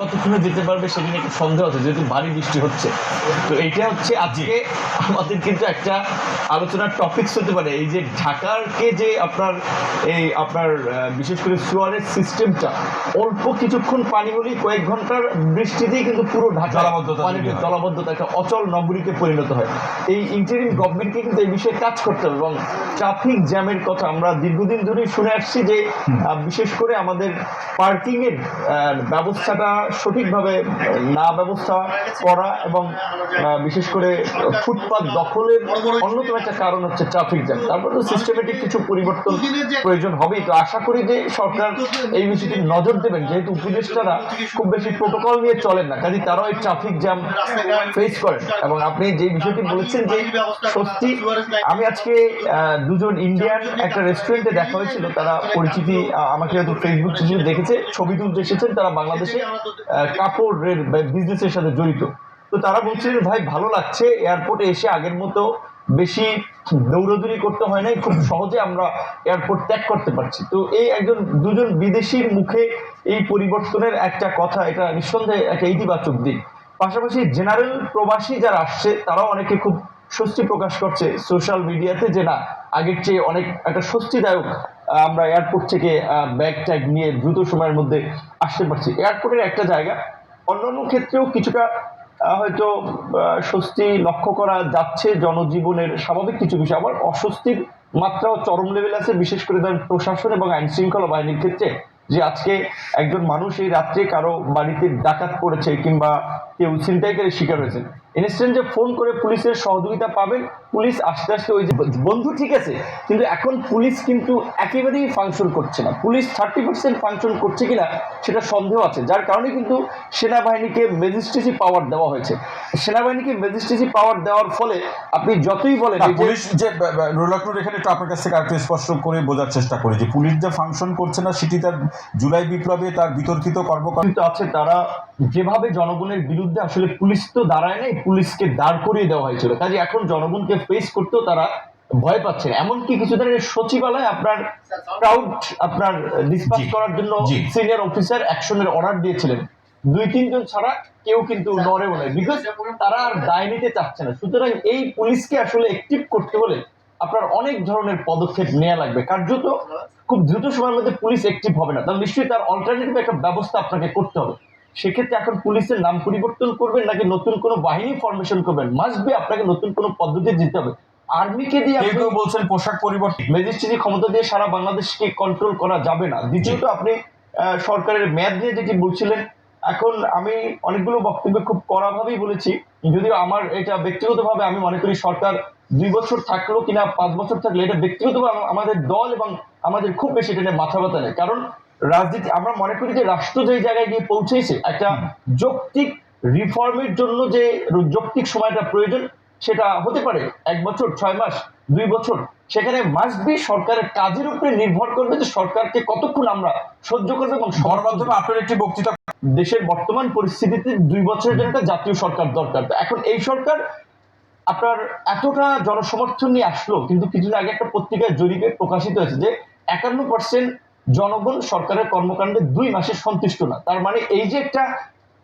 কতক্ষণে যেতে পারবে সেদিন একটু সন্দেহ আছে যেহেতু ভারী বৃষ্টি হচ্ছে। তো এইটা হচ্ছে আজকে আমাদের কিন্তু একটা আলোচনার টপিকস হতে পারে। এই যে ঢাকারকে যে আপনার এই আপনার বিশেষ করে সুয়ারের সিস্টেমটা অল্প কিছুক্ষণ পানি হলেই কয়েক ঘণ্টার বৃষ্টিতেই কিন্তু পুরো ঢাকা জলাবদ্ধতা পানিতে জলাবদ্ধতা একটা অচল নগরীতে পরিণত হয়। এই ইন্টারিম গভর্নমেন্টকে কিন্তু এই বিষয়ে কাজ করতে হবে এবং ট্রাফিক জ্যামের কথা আমরা দীর্ঘদিন ধরেই শুনে আসছি যে বিশেষ করে আমাদের পার্কিংয়ের ব্যবস্থাটা সঠিকভাবে না ব্যবস্থা করা এবং বিশেষ করে ফুটপাত দখলের অন্যতম একটা কারণ হচ্ছে ট্রাফিক জ্যাম তারপরে সিস্টেমেটিক কিছু পরিবর্তন প্রয়োজন হবেই। তো আশা করি যে সরকার এই বিষয়টি নজর দেবেন। যেহেতু উপদেষ্টারা খুব বেশি প্রোটোকল নিয়ে চলেন না কাজে তারাও এই ট্রাফিক জ্যাম ফেস করেন। এবং আপনি যে বিষয়টি বলেছেন যে সত্যি আমি আজকে দুজন ইন্ডিয়ান একটা রেস্টুরেন্টে দেখা হয়েছিল। তারা পরিচিতি আমাকে হয়তো ফেসবুক দেখেছে, ছবি তুলতে এসেছেন। তারা বাংলাদেশে কাপড়ের বিজনেসের সাথে জড়িত। তো তারা বলছিলেন ভাই, ভালো লাগছে। এয়ারপোর্টে এসে আগের মতো বেশি দৌড়দৌড়ি করতে হয় নাই। খুব সহজে আমরা এয়ারপোর্ট ত্যাগ করতে পারছি। তো এই একজন, দুজন বিদেশির মুখে এই পরিবর্তনের একটা কথা, এটা নিঃসন্দেহে একটা ইতিবাচক দিক। পাশাপাশি জেনারেল প্রবাসী যারা আসছে, তারাও অনেকে খুব স্বস্তি প্রকাশ করছে সোশ্যাল মিডিয়াতে যে, না, আগের চেয়ে অনেক একটা স্বস্তিদায়ক আমরা এয়ারপোর্ট থেকে ব্যাগ ট্যাগ নিয়ে দ্রুত সময়ের মধ্যে আসতে পারছি। এয়ারপোর্টের একটা জায়গা, অন্যান্য ক্ষেত্রেও কিছুটা হয়তো স্বস্তি লক্ষ্য করা যাচ্ছে জনজীবনের স্বাভাবিক কিছু বিষয়। আবার অস্বস্তির মাত্রাও চরম লেভেল আছে, বিশেষ করে ধরেন প্রশাসন এবং আইন শৃঙ্খলা বাহিনীর ক্ষেত্রে। যে আজকে একজন মানুষ এই রাত্রে কারও বাড়িতে ডাকাত পড়েছে কিংবা কেউ ছিনতাইকারের শিকার হয়েছে। ইনস্ট্যান্ট যে ফোন করে পুলিশের সহযোগিতা পাবেন পুলিশ আস্তে আস্তে ওই যে বন্ধু ঠিক আছে কিন্তু এখন পুলিশ কিন্তু একেবারেই ফাংশন করছে না। পুলিশ থার্টি পার্সেন্ট ফাংশন করছে কিনা সেটা সন্দেহ আছে। যার কারণে কিন্তু সেনাবাহিনীকে ম্যাজিস্ট্রেসি পাওয়ার দেওয়া হয়েছে। সেনাবাহিনীকে ম্যাজিস্ট্রেসি পাওয়ার দেওয়ার ফলে আপনি যতই বলেন পুলিশ যে রোলাকুর এখানে একটু আপনার কাছ থেকে আরেকটু স্পষ্ট করে বোঝার চেষ্টা করি যে পুলিশ যে ফাংশন করছে না সেটি তার জুলাই বিপ্লবে তার বিতর্কিত কর্মকাণ্ড আছে তারা যেভাবে জনগণের বিরুদ্ধে আসলে পুলিশ তো দাঁড়ায় নাই পুলিশকে দাঁড় করিয়ে দেওয়া হয়েছিল। কাজে এখন জনগণকে ফেস করতেও তারা ভয় পাচ্ছেন এমনকি কিছু ধরনের সচিবালয় আপনার ক্রাউড আপনার ডিসকাস জি, করার জন্য সিনিয়র অফিসার অ্যাকশনের অর্ডার দিয়েছিলেন। দুই তিনজন ছাড়া কেউ কিন্তু নড়েও নাই। বিকজ তারা আর দায় নিতে চাচ্ছে না। সুতরাং এই পুলিশকে আসলে অ্যাক্টিভ করতে হলে আপনার অনেক ধরনের পদক্ষেপ নেওয়া লাগবে। কার্যত খুব দ্রুত সময়ের মধ্যে পুলিশ অ্যাক্টিভ হবে না। তাহলে নিশ্চয়ই তার অল্টারনেটিভ একটা ব্যবস্থা আপনাকে করতে হবে। সেক্ষেত্রে এখন পুলিশের নাম পরিবর্তন করবেন নাকি নতুন কোনো বাহিনী ফরমেশন করবেন? মাস্ট বি আপনাকে নতুন কোনো পদ্ধতি দিতে হবে। আর্মিকে দিয়ে আপনি বলছেন পোশাক পরিবর্তন ম্যাজিস্ট্রেসি ক্ষমতা দিয়ে সারা বাংলাদেশকে কন্ট্রোল করা যাবে না। দ্বিতীয়ত আপনি সরকারের মেয়াদ নিয়ে যেটি বলছিলেন এখন আমি অনেকগুলো বক্তব্য খুব কড়াভাবেই বলেছি। যদিও আমার এটা ব্যক্তিগতভাবে আমি মনে করি সরকার দুই বছর থাকল কিনা পাঁচ বছর থাকলে এটা ব্যক্তিগতভাবে আমাদের দল এবং আমাদের খুব বেশি এটা নিয়ে মাথা ব্যথা নেই। কারণ রাজনীতি আমরা মনে করি যে রাষ্ট্র যে জায়গায় গিয়ে পৌঁছেছে একটা যৌক্তিক রিফর্মের জন্য যে যৌক্তিক সময়টা প্রয়োজন সেটা হতে পারে এক বছর ছয় মাস দুই বছর। সেখানে মাস্ট বি সরকারের কাজের উপরে নির্ভর করবে যে সরকারকে কতক্ষণ আমরা সহ্য করব এবং গণমাধ্যমে আপনার একটি বক্তৃতা দেশের বর্তমান পরিস্থিতিতে দুই বছরের জন্য একটা জাতীয় সরকার দরকার। এখন এই সরকার আপনার এতটা জনসমর্থন নিয়ে আসলো কিন্তু কিছুদিন আগে একটা পত্রিকায় জরিপে প্রকাশিত হয়েছে যে একান্ন পার্সেন্ট জনগণ সরকারের কর্মকাণ্ডে দুই মাসে সন্তুষ্ট না। তার মানে এই যে একটা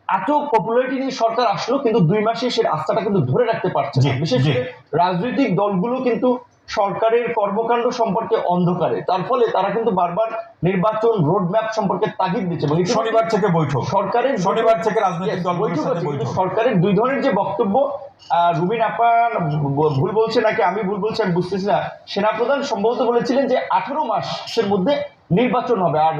এত পপুলারিটি নিয়ে সরকার আসলো কিন্তু দুই মাসে সে রাস্তাটা কিন্তু ধরে রাখতে পারছে না। বিশেষ করে রাজনৈতিক দলগুলো কিন্তু সরকারের কর্মকাণ্ড সম্পর্কে অন্ধকারে। তার ফলে তারা কিন্তু বারবার নির্বাচন রোডম্যাপ সম্পর্কে তাগিদ দিচ্ছে শনিবার থেকে বৈঠক। সরকারের শনিবার থেকে রাজনৈতিক দলগুলোর বৈঠক। সরকারের দুই ধরনের যে বক্তব্য রুবিন আপান ভুল বলছে নাকি আমি ভুল বলছি আমি বুঝতেছি না। সেনাপ্রধান সম্ভবত বলেছিলেন যে আঠারো মাসের মধ্যে নির্বাচন হবে। আর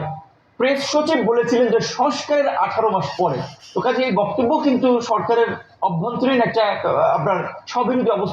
প্রেস সচিব বলেছিলেন যে সংস্কারের আঠারো মাস পরে। তো কাজে এই বক্তব্য কিন্তু সরকারের অভ্যন্তরীণ একটা আপনার স্ববিরোধী অবস্থা